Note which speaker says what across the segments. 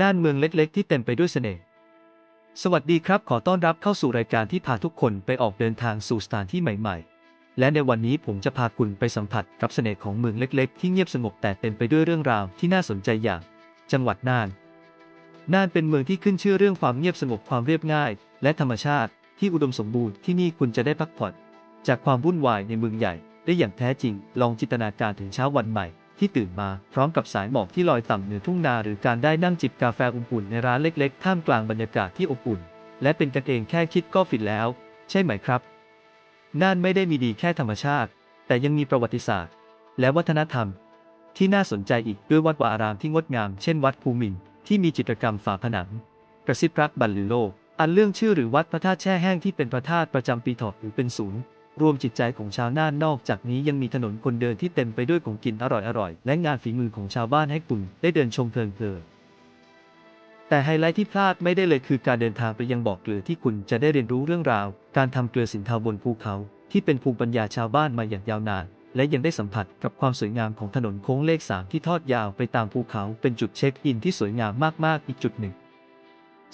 Speaker 1: น่านเมืองเล็กๆ ที่เต็มไปด้วยเสน่ห์ สวัสดีครับ ขอต้อนรับเข้าสู่รายการที่พาทุกคนไปออกเดินทางสู่สถานที่ใหม่ๆ และในวันนี้ผมจะพาคุณไปสัมผัสกับเสน่ห์ของเมืองเล็กๆ ที่เงียบสงบแต่เต็มไปด้วยเรื่องราวที่น่าสนใจอย่าง จังหวัดน่าน น่านเป็นเมืองที่ขึ้นชื่อเรื่องความเงียบสงบความเรียบง่าย และธรรมชาติที่อุดมสมบูรณ์ที่นี่คุณจะได้พักผ่อน จากความวุ่นวายในเมืองใหญ่ ได้อย่างแท้จริง ลองจินตนาการถึงเช้าวันใหม่ ที่ตื่นมาพร้อมกับสายหมอกที่ลอยต่ำเหนือทุ่งนาหรือการได้นั่งจิบกาแฟอุ่นๆในร้านเล็กๆ ท่ามกลางบรรยากาศที่อบอุ่น และเป็นกันเองแค่คิดก็ฟินแล้ว ใช่ไหมครับ น่านไม่ได้มีดีแค่ธรรมชาติ แต่ยังมีประวัติศาสตร์ และวัฒนธรรม ที่น่าสนใจอีกด้วยวัดวาอารามที่งดงาม เช่นวัดภูมินที่มีจิตรกรรมฝาผนัง กระซิบรักบรรลือโลก อันเรื่องชื่อหรือวัดพระธาตุแช่แห้งที่เป็นพระธาตุประจำปีถอกหรือเป็นศูนย์ รวมจิตใจของชาวน่านนอกจากนี้ยังมีถนนคนเดินที่เต็มไปด้วยของกินอร่อยๆ และงานฝีมือของชาวบ้านให้คุณได้เดินชมเพลินๆแต่ไฮไลท์ที่พลาดไม่ได้เลยคือการเดินทางไปยังบ่อเกลือที่คุณจะได้เรียนรู้เรื่องราว การทำเกลือสินเทาบนภูเขา ที่เป็นภูมิปัญญาชาวบ้านมาอย่างยาวนาน และยังได้สัมผัสกับความสวยงามของถนนโค้งเลขสามที่ทอดยาวไปตามภูเขา เป็นจุดเช็คอินที่สวยงามมากๆอีกจุดหนึ่ง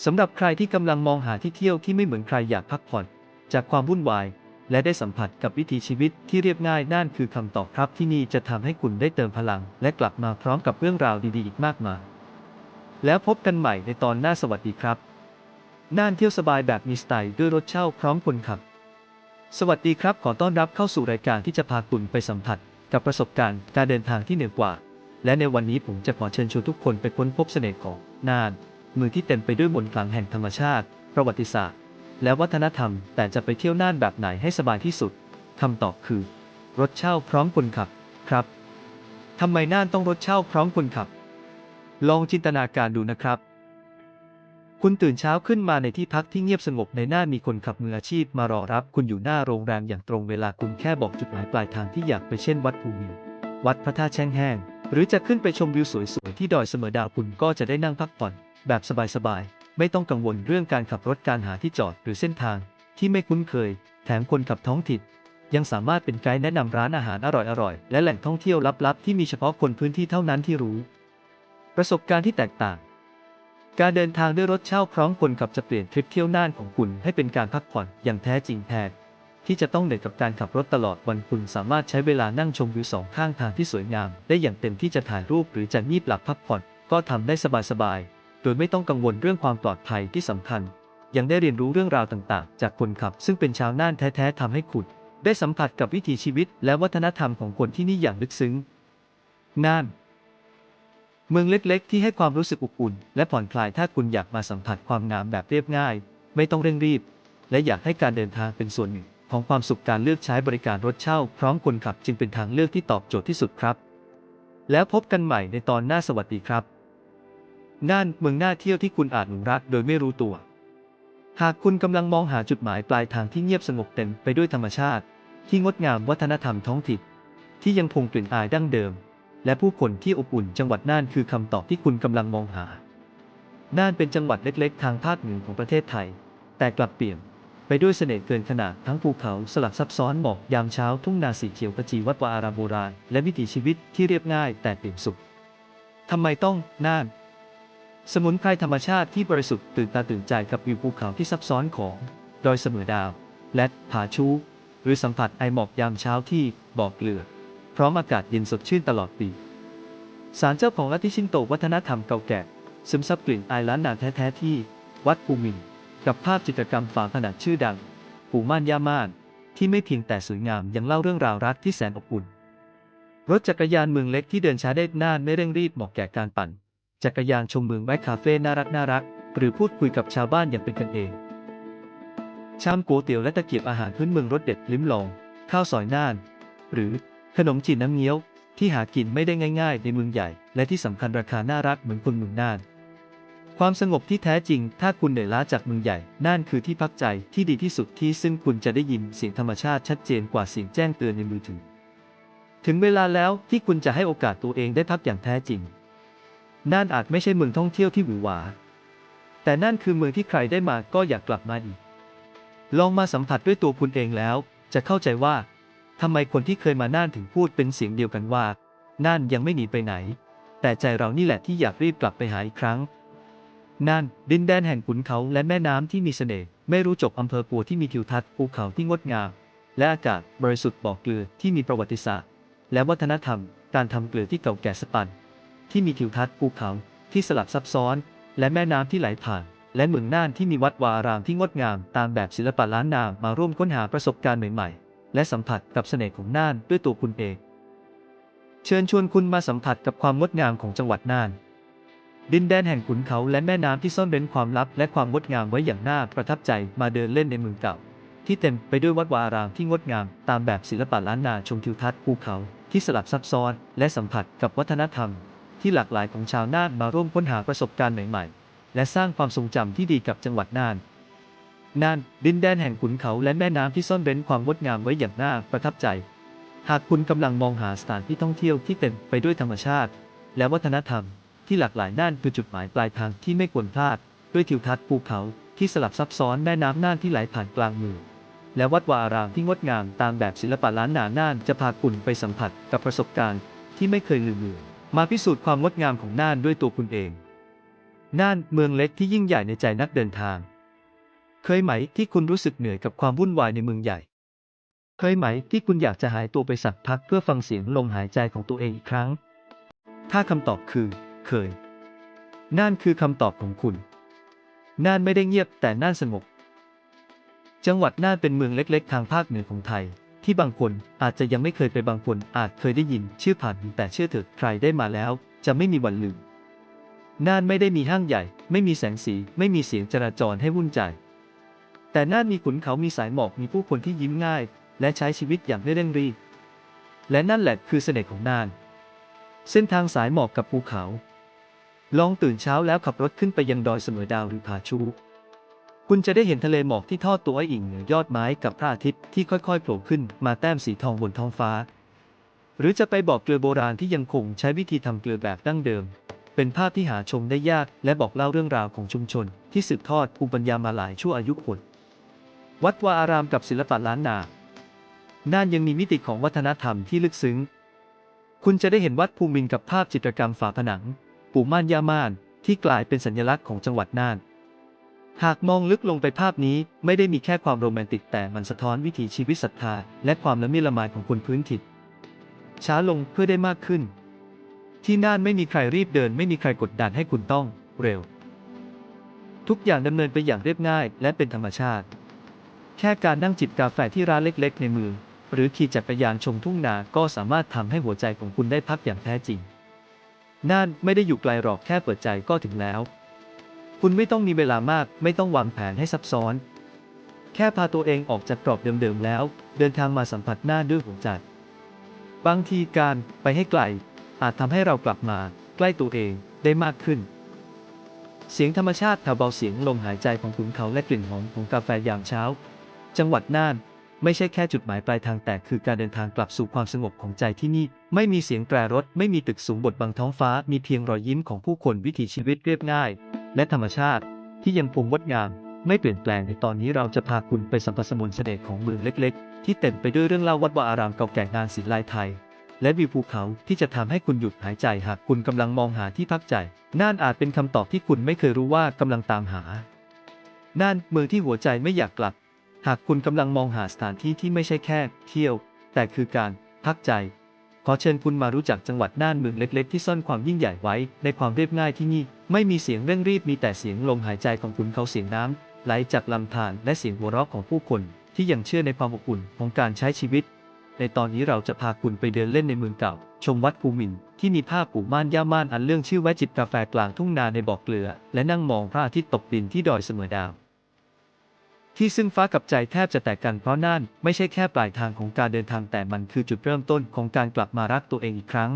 Speaker 1: สำหรับใครที่กำลังมองหาที่เที่ยวที่ไม่เหมือนใครอยากพักผ่อน จากความวุ่นวาย และได้สัมผัสกับวิถีชีวิตที่เรียบง่ายนั่นคือคำตอบครับที่นี่จะทำให้คุณได้เติมพลัง และกลับมาพร้อมกับเรื่องราวดีๆอีกมากมาย แล้วพบกันใหม่ในตอนหน้าสวัสดีครับน่านเที่ยวสบายแบบมีสไตล์ด้วยรถเช่าพร้อมคนขับ สวัสดีครับ ขอต้อนรับเข้าสู่รายการที่จะพาคุณไปสัมผัส กับประสบการณ์การเดินทางที่เหนือกว่า และในวันนี้ผมจะขอเชิญชวนทุกคนไปค้นพบเสน่ห์ของน่าน เมืองที่เต็มไปด้วยมนต์ขลังแห่งธรรมชาติ ประวัติศาสตร์ และวัฒนธรรม แต่จะไปเที่ยวน่านแบบไหนให้สบายที่สุดคำตอบคือ รถเช่าพร้อมคนขับครับทำไมน่านต้องรถเช่าพร้อมคนขับ ลองจินตนาการดูนะครับ คุณตื่นเช้าขึ้นมาในที่พักที่เงียบสงบในหน้ามีคนขับมืออาชีพมารอรับคุณอยู่หน้าโรงแรมอย่างตรงเวลาคุณแค่บอกจุดหมายปลายทางที่อยากไปเช่นวัดภูมิวัดพระธาตุแช่งแห้ง หรือจะขึ้นไปชมวิวสวยๆที่ดอยเสมอดาวคุณก็จะได้นั่งพักผ่อนแบบสบายๆ ไม่ต้องกังวลเรื่องการขับรถการหาที่จอดหรือเส้นทาง ที่ไม่คุ้นเคย แถมคนขับท้องถิ่นยังสามารถเป็นไกด์แนะนำร้านอาหารอร่อยๆ และแหล่งท่องเที่ยวลับๆ ที่มีเฉพาะคนพื้นที่เท่านั้นที่รู้ ประสบการณ์ที่แตกต่าง การเดินทางด้วยรถเช่าพร้อมคนขับจะเปลี่ยนทริปเที่ยวน่านของคุณให้เป็นการพักผ่อนอย่างแท้จริงแทนที่จะต้องเหนื่อยกับการขับรถตลอดวันคุณสามารถใช้เวลานั่งชมวิวสองข้างทางที่สวยงาม ได้อย่างเต็มที่จะถ่ายรูปหรือจะงีบหลับพักผ่อน ก็ทำได้สบายๆ โดยไม่ต้องกังวลเรื่องความปลอดภัยที่สำคัญ ยังได้เรียนรู้เรื่องราวต่างๆ จากคนขับ ซึ่งเป็นชาวน่านแท้ๆทำให้คุณได้สัมผัสกับวิถีชีวิต และวัฒนธรรมของคนที่นี่อย่างลึกซึ้ง น่าน เมืองเล็กๆ ที่ให้ความรู้สึกอบอุ่น และผ่อนคลายถ้าคุณอยากมาสัมผัสความงามแบบเรียบง่าย ไม่ต้องเร่งรีบ และอยากให้การเดินทางเป็นส่วนหนึ่ง ของความสุขการเลือกใช้บริการรถเช่า พร้อมคนขับจึงเป็นทางเลือกที่ตอบโจทย์ที่สุดครับ แล้วพบกันใหม่ในตอนหน้าสวัสดีครับ น่านเมืองน่าเที่ยวที่คุณอาจหลงรักโดยไม่รู้ตัว หากคุณกำลังมองหาจุดหมายปลายทางที่เงียบสงบเต็มไปด้วยธรรมชาติ ที่งดงามวัฒนธรรมท้องถิ่นที่ยังคงกลิ่นอายดั้งเดิม และผู้คนที่อบอุ่นจังหวัดน่านคือคำตอบที่คุณกำลังมองหา น่านเป็นจังหวัดเล็กๆ ทางภาคเหนือของประเทศไทย แต่กลับเปลี่ยนไปด้วยเสน่ห์เกินขนาดทั้งภูเขาสลับซับซ้อนหมอกยามเช้าทุ่งนาสีเขียวขจีวัดวาอารามโบราณและวิถีชีวิตที่เรียบง่ายแต่เปี่ยมสุขทำไมต้องน่าน สมุนไพรธรรมชาติที่บริสุทธิ์ตื่นตาตื่นใจกับวิวภูเขาที่ซับซ้อนของ ดอยเสมอดาว และผาชูหรือสัมผัสไอหมอกยามเช้าที่บ่อเกลือ พร้อมอากาศเย็นสดชื่นตลอดปีศาลเจ้าของลัทธิชินโตวัฒนธรรมเก่าแก่ซึมซับกลิ่นอายล้านนาแท้ๆที่ วัดภูมิน กับภาพจิตรกรรมฝาผนังชื่อดัง ปู่ม่านย่าม่าน ที่ไม่เพียงแต่สวยงามยังเล่าเรื่องราวรักที่แสนอบอุ่น รถจักรยานเมืองเล็กที่เดินช้าได้น่านไม่เร่งรีบเหมาะแก่การปั่น จักรยานชมเมืองแวะคาเฟ่น่ารักน่ารัก หรือพูดคุยกับชาวบ้านอย่างเป็นกันเอง ชามก๋วยเตี๋ยวและตะเกียบอาหารพื้นเมืองรสเด็ดลิ้มลอง ข้าวซอยน่าน หรือขนมจีนน้ำเงี้ยว ที่หากินไม่ได้ง่าย ๆ ในเมืองใหญ่ และที่สำคัญราคาน่ารักเหมือนคนเมืองน่าน ความสงบที่แท้จริง ถ้าคุณเหนื่อยล้าจากเมืองใหญ่น่านคือที่พักใจที่ดีที่สุดที่ซึ่งคุณจะได้ยินเสียงธรรมชาติชัดเจนกว่าเสียงแจ้งเตือนในมือถือถึงเวลาแล้วที่คุณจะให้โอกาสตัวเองได้พักอย่างแท้จริง น่านอาจไม่ใช่เมืองท่องเที่ยวที่หวือหวา แต่นั่นคือเมืองที่ใครได้มาก็อยากกลับมาอีก ลองมาสัมผัสด้วยตัวคุณเองแล้ว จะเข้าใจว่าทำไมคนที่เคยมาน่านถึงพูดเป็นเสียงเดียวกันว่า น่านยังไม่หนีไปไหน แต่ใจเรานี่แหละที่อยากรีบกลับไปหาอีกครั้ง น่านดินแดนแห่งขุนเขาและแม่น้ำที่มีเสน่ห์ไม่รู้จบอำเภอปัวที่มีทิวทัศน์ภูเขาที่งดงาม และอากาศบริสุทธิ์บ่อเกลือที่มีประวัติศาสตร์ และวัฒนธรรม การทำเกลือที่เก่าแก่สปัน ที่มีทิวทัศน์ภูเขาที่สลับซับซ้อน และแม่น้ำที่ไหลผ่าน และเมืองน่านที่มีวัดวาอารามที่งดงามตามแบบศิลปะล้านนามาร่วมค้นหาประสบการณ์ใหม่ๆ และสัมผัสกับเสน่ห์ของน่านด้วยตัวคุณเอง เชิญชวนคุณมาสัมผัสกับความงดงามของจังหวัดน่าน ดินแดนแห่งขุนเขาและแม่น้ำที่ซ่อนเร้นความลับ และความงดงามไว้อย่างน่าประทับใจมาเดินเล่นในเมืองเก่าที่เต็มไปด้วยวัดวาอารามที่งดงาม ตามแบบศิลปะล้านนาชมทิวทัศน์ภูเขาที่สลับซับซ้อน และสัมผัสกับวัฒนธรรม ที่หลากหลายของชาวน่านมาร่วมค้นหาประสบการณ์ใหม่ๆ และสร้างความทรงจำที่ดีกับจังหวัดน่าน น่าน ดินแดนแห่งขุนเขาและแม่น้ำที่ซ่อนเร้นความงดงามไว้อย่างน่าประทับใจ หากคุณกำลังมองหาสถานที่ท่องเที่ยวที่เต็มไปด้วยธรรมชาติ และวัฒนธรรม ที่หลากหลายน่านคือจุดหมายปลายทางที่ไม่ควรพลาด ด้วยทิวทัศน์ภูเขาที่สลับซับซ้อนแม่น้ำน่านที่ไหลผ่านกลางเมืองและวัดวาอารามที่งดงามตามแบบศิลปะล้านนาน่านจะพาคุณไปสัมผัสกับประสบการณ์ที่ไม่เคยลืมเลือน มาพิสูจน์ความงดงามของน่านด้วยตัวคุณเอง น่านเมืองเล็กที่ยิ่งใหญ่ในใจนักเดินทาง เคยไหมที่คุณรู้สึกเหนื่อยกับความวุ่นวายในเมืองใหญ่ เคยไหมที่คุณอยากจะหายตัวไปสักพักเพื่อฟังเสียงลมหายใจของตัวเองอีกครั้ง ถ้าคำตอบคือ เคยนั่นคือคำตอบของคุณ น่านไม่ได้เงียบแต่น่านสงบ จังหวัดน่านเป็นเมืองเล็ก ๆ ทางภาคเหนือของไทย ที่บางคนอาจจะยังไม่เคยไปบางคนอาจเคยได้ยินชื่อผ่านแต่เชื่อเถิดใครได้มาแล้ว จะไม่มีวันลืมน่านไม่ได้มีห้างใหญ่ ไม่มีแสงสี ไม่มีเสียงจราจรให้วุ่นใจ แต่น่านมีขุนเขามีสายหมอกมีผู้คนที่ยิ้มง่าย และใช้ชีวิตอย่างไม่เร่งรีบและนั่นแหละคือเสน่ห์ของน่าน เส้นทางสายหมอกกับภูเขา ลองตื่นเช้าแล้วขับรถขึ้นไปยังดอยเสมอดาวหรือผาชู คุณจะได้เห็นทะเลหมอกที่ทอดตัวอิงเหนือยอดไม้กับพระอาทิตย์ที่ค่อยๆโผล่ขึ้นมาแต้มสีทองบนท้องฟ้า หรือจะไปบอกเกลือโบราณที่ยังคงใช้วิธีทำเกลือแบบดั้งเดิม เป็นภาพที่หาชมได้ยากและบอกเล่าเรื่องราวของชุมชน ที่สืบทอดภูมิปัญญามาหลายชั่วอายุคนวัดวาอารามกับศิลปะล้านนา น่านยังมีมิติของวัฒนธรรมที่ลึกซึ้ง คุณจะได้เห็นวัดภูมินทร์กับภาพจิตรกรรมฝาผนัง ปู่ม่านย่าม่าน ที่กลายเป็นสัญลักษณ์ของจังหวัดน่าน หากมองลึกลงไปภาพนี้ไม่ได้มีแค่ความโรแมนติกแต่มันสะท้อนวิถีชีวิตศรัทธา และความละเมียดละไมของคนพื้นถิ่นช้าลงเพื่อได้มากขึ้น ที่น่านไม่มีใครรีบเดิน ไม่มีใครกดดันให้คุณต้องเร็ว ทุกอย่างดำเนินไปอย่างเรียบง่าย และเป็นธรรมชาติ แค่การนั่งจิบกาแฟที่ร้านเล็ก ๆ ในเมืองหรือขี่จักรยานชมทุ่งนาก็สามารถทำให้หัวใจของคุณได้พักอย่างแท้จริงน่านไม่ได้อยู่ไกลหรอกแค่เปิดใจก็ถึงแล้ว คุณไม่ต้องมีเวลามาก ไม่ต้องวางแผนให้ซับซ้อน แค่พาตัวเองออกจากกรอบเดิมๆแล้ว เดินทางมาสัมผัสหน่าด้วยหัวใจบางทีการไปให้ไกล อาจทำให้เรากลับมา ใกล้ตัวเองได้มากขึ้น เสียงธรรมชาติแผ่วเบาเสียงลมหายใจของขุนเขาและกลิ่นหอมของกาแฟยามเช้า จังหวัดน่านไม่ใช่แค่จุดหมายปลายทางแต่คือการเดินทางกลับสู่ความสงบของใจที่นี่ ไม่มีเสียงแตรรถ ไม่มีตึกสูงบดบังท้องฟ้า มีเพียงรอยยิ้มของผู้คนวิถีชีวิตเรียบง่าย และธรรมชาติที่ยังคงงดงาม ไม่เปลี่ยนแปลงในตอนนี้เราจะพาคุณไปสัมผัสสมุนเสน่ห์ของเมืองเล็ก ๆ ที่เต็มไปด้วยเรื่องเล่าวัดวาอารามเก่าแก่งานศิลป์ลายไทย และวิวภูเขาที่จะทำให้คุณหยุดหายใจหากคุณกำลังมองหาที่พักใจน่านอาจเป็นคำตอบที่คุณไม่เคยรู้ว่ากำลังตามหาน่านเมืองที่หัวใจไม่อยากกลับ หากคุณกำลังมองหาสถานที่ที่ไม่ใช่แค่ เที่ยว แต่คือการพักใจ ขอเชิญคุณมารู้จักจังหวัดน่านเมืองเล็กๆ ที่ซ่อนความยิ่งใหญ่ไว้ ในความเรียบง่ายที่นี่ ไม่มีเสียงเร่งรีบมีแต่เสียงลมหายใจของขุนเขาเสียงน้ำไหลจากลำธารและเสียงหัวเราะของผู้คน ที่ยังเชื่อในความอบอุ่นของการใช้ชีวิต ในตอนนี้เราจะพาคุณไปเดินเล่นในเมืองเก่า ชมวัดภูมินที่มีภาพปู่ม่านย่าม่านอันเรื่องชื่อแวะจิบกาแฟกลางทุ่งนาในบ่อเกลือ และนั่งมองพระอาทิตย์ตกดินที่ดอยเสมอดาว ที่ซึ่งฟ้ากับใจแทบจะแตกกันเพราะนั่นไม่ใช่แค่ปลายทางของการเดินทางแต่มันคือจุดเริ่มต้นของการกลับมารักตัวเองอีกครั้ง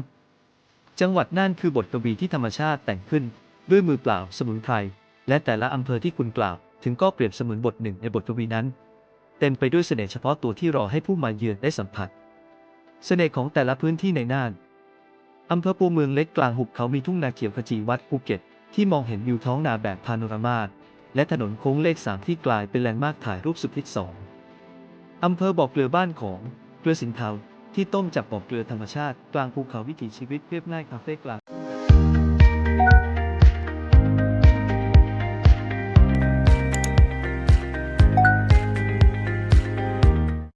Speaker 1: จังหวัดน่านคือบทกวีที่ธรรมชาติแต่งขึ้น ด้วยมือเปล่าสมุนไพรและแต่ละอำเภอที่คุณกล่าว ถึงก็เปรียบเสมือนบทหนึ่งในบทกวีนั้น เต็มไปด้วยเสน่ห์เฉพาะตัวที่รอให้ผู้มาเยือนได้สัมผัส เสน่ห์ของแต่ละพื้นที่ในน่านอำเภอปูเมืองเล็กกลางหุบเขามีทุ่งนาเขียวขจีวัดภูเก็ตที่มองเห็นวิวท้องนาแบบพาโนรามา และถนนโค้งเลขสามที่กลายเป็นแลนด์มาร์คถ่ายรูปสุดฮิตสองอำเภอบ่อเกลือบ้านของเกลือสินเทาที่ต้มจากบ่อเกลือธรรมชาติกลางภูเขาวิถีชีวิตเรียบง่ายคาเฟ่กลาง